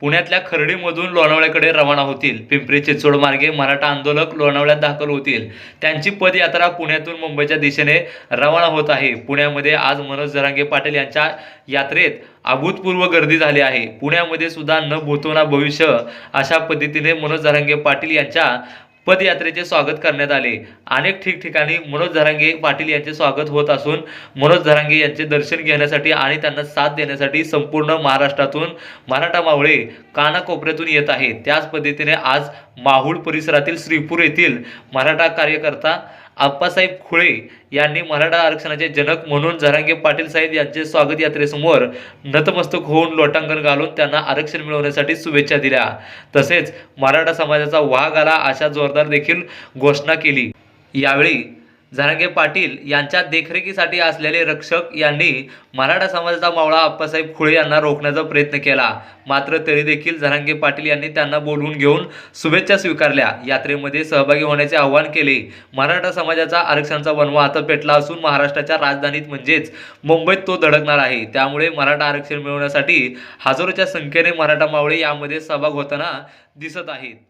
पुण्यातल्या खर्डीमधून लोणावळ्याकडे रवाना होतील. पिंपरी चिंचवड मार्गे मराठा आंदोलक लोणावळ्यात दाखल होतील. त्यांची पदयात्रा पुण्यातून मुंबईच्या दिशेने रवाना होत आहे. पुण्यामध्ये आज मनोज जरांगे पाटील यांच्या यात्रेत अभूतपूर्व गर्दी झाली आहे. पुण्यामध्ये सुद्धा न भूतो ना भविष्य अशा पद्धतीने मनोज जरांगे पाटील यांच्या पदयात्रेचे स्वागत करण्यात आले. अनेक ठिकठिकाणी मनोज झरांगे पाटील यांचे स्वागत होत असून मनोज झरांगे यांचे दर्शन घेण्यासाठी आणि त्यांना साथ देण्यासाठी संपूर्ण महाराष्ट्रातून मराठा मावळे कानाकोपऱ्यातून येत आहेत. त्याच पद्धतीने आज माहूळ परिसरातील श्रीपूर येथील मराठा कार्यकर्ता आप्पासाहेब खुळे यांनी मराठा आरक्षणाचे जनक म्हणून झरांगे पाटील साहेब यांचे स्वागत यात्रेसमोर नतमस्तक होऊन लोटांगण घालून त्यांना आरक्षण मिळवण्यासाठी शुभेच्छा दिल्या. तसेच मराठा समाजाचा वाघ आला अशा जोरदार देखील घोषणा केली. यावेळी झरांगे पाटील यांच्या देखरेखीसाठी असलेले रक्षक यांनी मराठा समाजाचा मावळा आप्पासाहेब खुळे यांना रोखण्याचा प्रयत्न केला. मात्र तरी देखील जरांगे पाटील यांनी त्यांना बोलवून घेऊन शुभेच्छा स्वीकारल्या. यात्रेमध्ये सहभागी होण्याचे आवाहन केले. मराठा समाजाचा आरक्षणाचा वनवा आता पेटला असून महाराष्ट्राच्या राजधानीत म्हणजेच मुंबईत तो धडकणार आहे. त्यामुळे मराठा आरक्षण मिळवण्यासाठी हजारोच्या संख्येने मराठा मावळे यामध्ये सहभाग होताना दिसत आहेत.